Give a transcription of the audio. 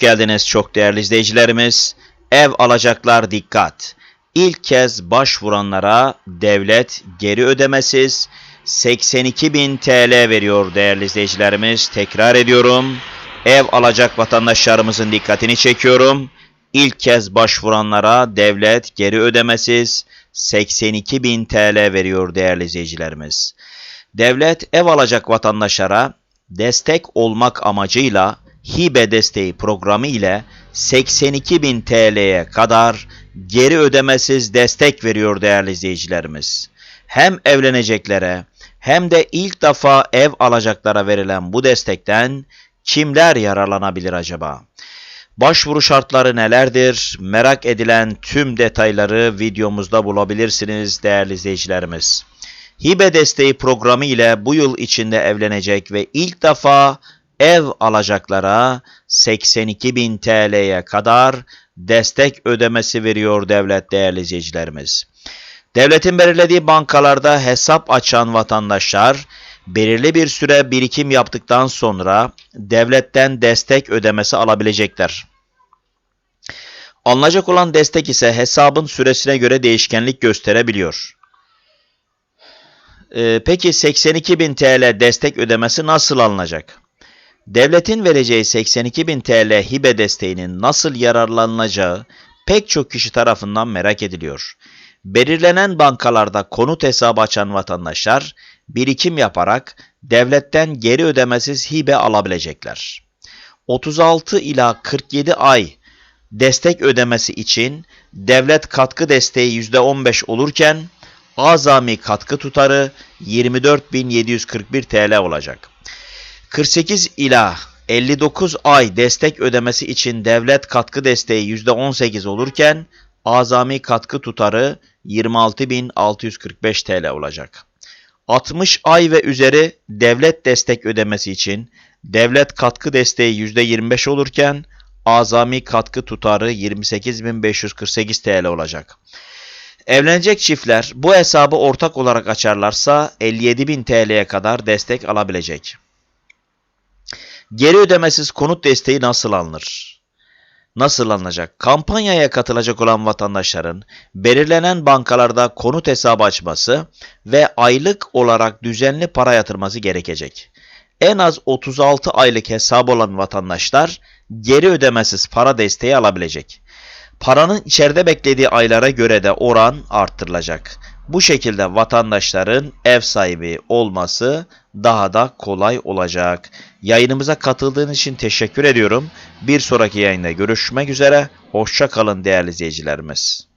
geldiniz çok değerli izleyicilerimiz. Ev alacaklar dikkat. İlk kez başvuranlara devlet geri ödemesiz 82.000 TL veriyor değerli izleyicilerimiz. Tekrar ediyorum. Ev alacak vatandaşlarımızın dikkatini çekiyorum. İlk kez başvuranlara devlet geri ödemesiz 82.000 TL veriyor değerli izleyicilerimiz. Devlet ev alacak vatandaşlara destek olmak amacıyla hibe desteği programı ile 82.000 TL'ye kadar geri ödemesiz destek veriyor değerli izleyicilerimiz. Hem evleneceklere hem de ilk defa ev alacaklara verilen bu destekten kimler yararlanabilir acaba? Başvuru şartları nelerdir? Merak edilen tüm detayları videomuzda bulabilirsiniz değerli izleyicilerimiz. Hibe desteği programı ile bu yıl içinde evlenecek ve ilk defa ev alacaklara 82.000 TL'ye kadar destek ödemesi veriyor devlet değerli izleyicilerimiz. Devletin belirlediği bankalarda hesap açan vatandaşlar belirli bir süre birikim yaptıktan sonra devletten destek ödemesi alabilecekler. Alınacak olan destek ise hesabın süresine göre değişkenlik gösterebiliyor. Ee, peki 82.000 TL destek ödemesi nasıl alınacak? Devletin vereceği 82.000 TL hibe desteğinin nasıl yararlanılacağı pek çok kişi tarafından merak ediliyor. Belirlenen bankalarda konut hesabı açan vatandaşlar birikim yaparak devletten geri ödemesiz hibe alabilecekler. 36 ila 47 ay destek ödemesi için devlet katkı desteği %15 olurken azami katkı tutarı 24.741 TL olacak. 48 ila 59 ay destek ödemesi için devlet katkı desteği %18 olurken azami katkı tutarı 26.645 TL olacak. 60 ay ve üzeri devlet destek ödemesi için devlet katkı desteği %25 olurken azami katkı tutarı 28.548 TL olacak. Evlenecek çiftler bu hesabı ortak olarak açarlarsa 57.000 TL'ye kadar destek alabilecek. Geri ödemesiz konut desteği nasıl alınır? Nasıl alınacak? Kampanyaya katılacak olan vatandaşların belirlenen bankalarda konut hesabı açması ve aylık olarak düzenli para yatırması gerekecek. En az 36 aylık hesabı olan vatandaşlar geri ödemesiz para desteği alabilecek. Paranın içeride beklediği aylara göre de oran arttırılacak. Bu şekilde vatandaşların ev sahibi olması daha da kolay olacak. Yayınımıza katıldığınız için teşekkür ediyorum. Bir sonraki yayında görüşmek üzere. Hoşça kalın değerli izleyicilerimiz.